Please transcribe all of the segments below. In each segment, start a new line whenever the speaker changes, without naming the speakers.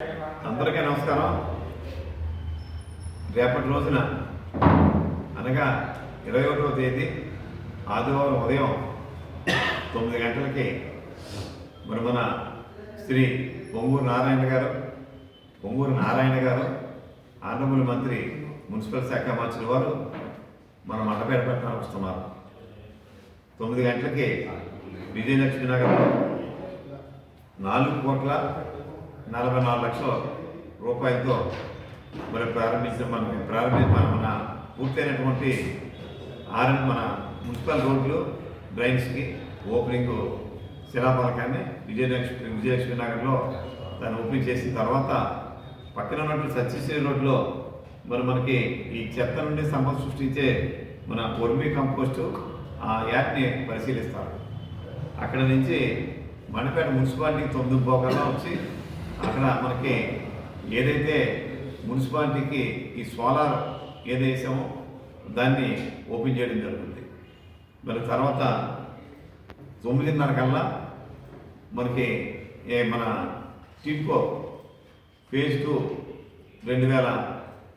అందరికీ నమస్కారం. రేపటి రోజున అనగా ఇరవై ఒకటవ తేదీ ఆదివారం ఉదయం తొమ్మిది గంటలకి మరి మన శ్రీ పొంగూరు నారాయణ గారు పొంగూరు నారాయణ గారు ఆనరబుల్ మంత్రి మున్సిపల్ శాఖ మంత్రి వారు మన మండపేట పెట్టడానికి వస్తున్నారు తొమ్మిది గంటలకి విజయలక్ష్మి నగర్లో నాలుగు కోట్ల నలభై నాలుగు లక్షల రూపాయలతో మరి ప్రారంభించిన మనం ప్రారంభించిన మన పూర్తయినటువంటి ఆర్ మన మున్సిపల్ రోడ్లు డ్రైన్స్కి ఓపెనింగ్ శిలాఫలకాన్ని విజయలక్ష్మి విజయలక్ష్మి నగర్లో దాన్ని ఓపెనింగ్ చేసిన తర్వాత పక్కన ఉన్నటువంటి సత్యశ్రీ రోడ్లో మరి మనకి ఈ చెత్త నుండి సంపద సృష్టించే మన వర్మీ కంపోస్టు ఆ యాప్ని పరిశీలిస్తారు. అక్కడ నుంచి మణిపేట మున్సిపాలిటీకి తొమ్మిది పోకల్లో వచ్చి అక్కడ మనకి ఏదైతే మున్సిపాలిటీకి ఈ సోలార్ ఏదేసామో దాన్ని ఓపెన్ చేయడం జరుగుతుంది. మరి తర్వాత తొమ్మిదిన్నర కల్లా మనకి ఏ మన టిడ్కో ఫేజ్ టూ రెండు వేల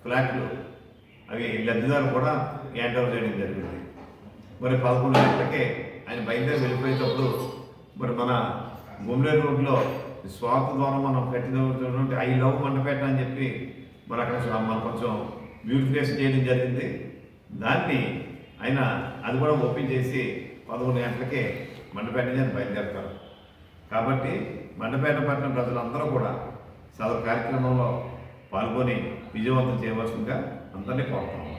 ఫ్లాట్లు అవి లబ్ధిదారులు కూడా హ్యాండ్ ఓవర్ చేయడం జరిగింది. మరి పదకొండు గంటలకే ఆయన బయలుదేరి వెళ్ళిపోయేటప్పుడు మరి మన గుమ్లేరు రోడ్లో స్వార్థ ద్వారా మనం కట్టినటువంటి ఐ లవ్ మండపేట అని చెప్పి మరి అక్కడ మనం కొంచెం బ్యూటిఫికేషన్ చేయడం జరిగింది. దాన్ని ఆయన అది కూడా ఓపెన్ చేసి గంటలకే మండపేట నుంచి బయలుదేరుతారు. కాబట్టి మండపేట పట్టణ ప్రజలందరూ కూడా సదరు కార్యక్రమంలో పాల్గొని విజయవంతం చేయవలసిందిగా అందరినీ కోరుతున్నాం.